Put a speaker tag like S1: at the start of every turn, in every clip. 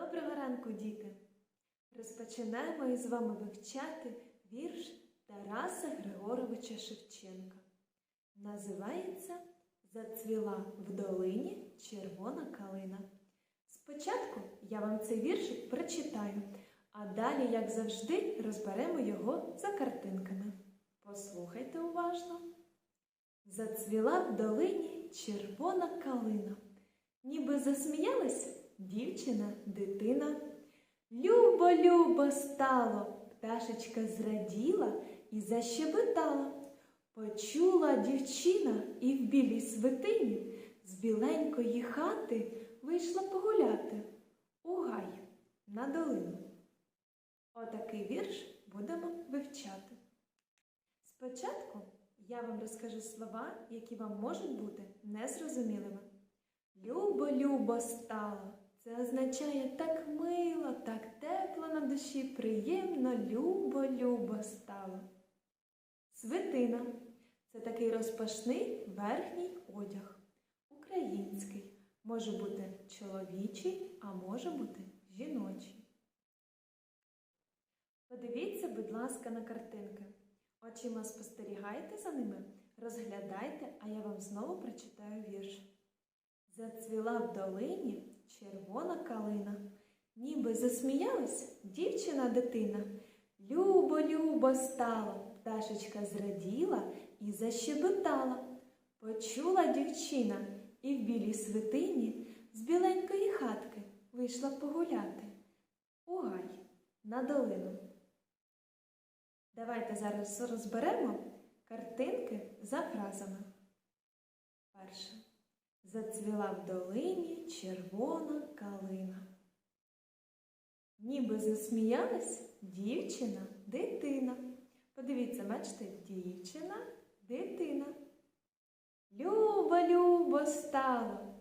S1: Доброго ранку, діти! Розпочинаємо із вами вивчати вірш Тараса Григоровича Шевченка. Називається Зацвіла в долині червона калина. Спочатку я вам цей віршик прочитаю, а далі, як завжди, розберемо його за картинками. Послухайте уважно. Зацвіла в долині червона калина. Ніби засміялась дівчина, дитина. Любо, любо стало, пташечка зраділа і защебетала. Почула дівчина і в білій свитині з біленької хати вийшла погуляти у гай на долину. Отакий вірш будемо вивчати. Спочатку я вам розкажу слова, які вам можуть бути незрозумілими. Любо, любо стало. Це означає так мило, так тепло на душі, приємно, любо, любо стало. Свитина це такий розпашний верхній одяг. Український. Може бути чоловічий, а може бути жіночий. Подивіться, будь ласка, на картинки. Очима спостерігайте за ними, розглядайте, а я вам знову прочитаю вірш. Зацвіла в долині червона калина, ніби засміялась дівчина дитина. Любо, любо стало, пташечка зраділа і защебетала. Почула дівчина і в білій свитині з біленької хатки вийшла погуляти. У гай на долину. Давайте зараз розберемо картинки за фразами. Перше. Зацвіла в долині червона калина. Ніби засміялась дівчина, дитина. Подивіться, бачите, дівчина, дитина. Любо, любо стало.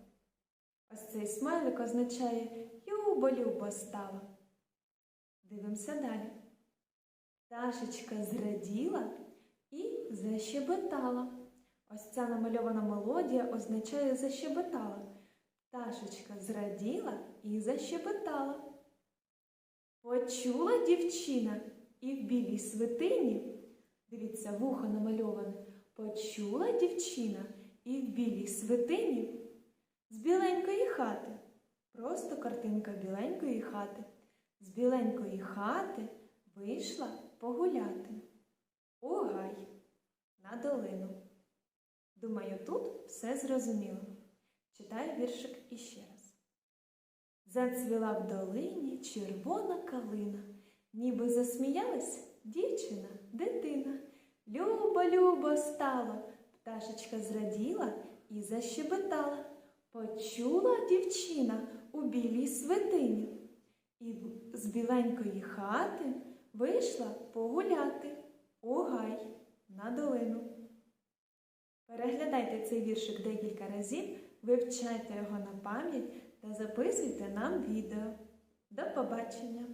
S1: Ось цей смайлик означає любо, любо стало. Дивимося далі. Пташечка зраділа і защебетала. Ось ця намальована мелодія означає защебетала. Пташечка зраділа і защебетала. Почула дівчина і в білій свитині, дивіться, вухо намальоване, почула дівчина і в білій свитині з біленької хати. Просто картинка біленької хати. З біленької хати вийшла погуляти. У гай. Думаю, тут все зрозуміло. Читаю віршик іще раз. Зацвіла в долині червона калина, ніби засміялась дівчина, дитина. Любо, любо стало, пташечка зраділа і защебетала. Почула дівчина у білій свитині і з біленької хати вийшла погуляти у гай на долину. Переглядайте цей віршик декілька разів, вивчайте його на пам'ять та записуйте нам відео. До побачення!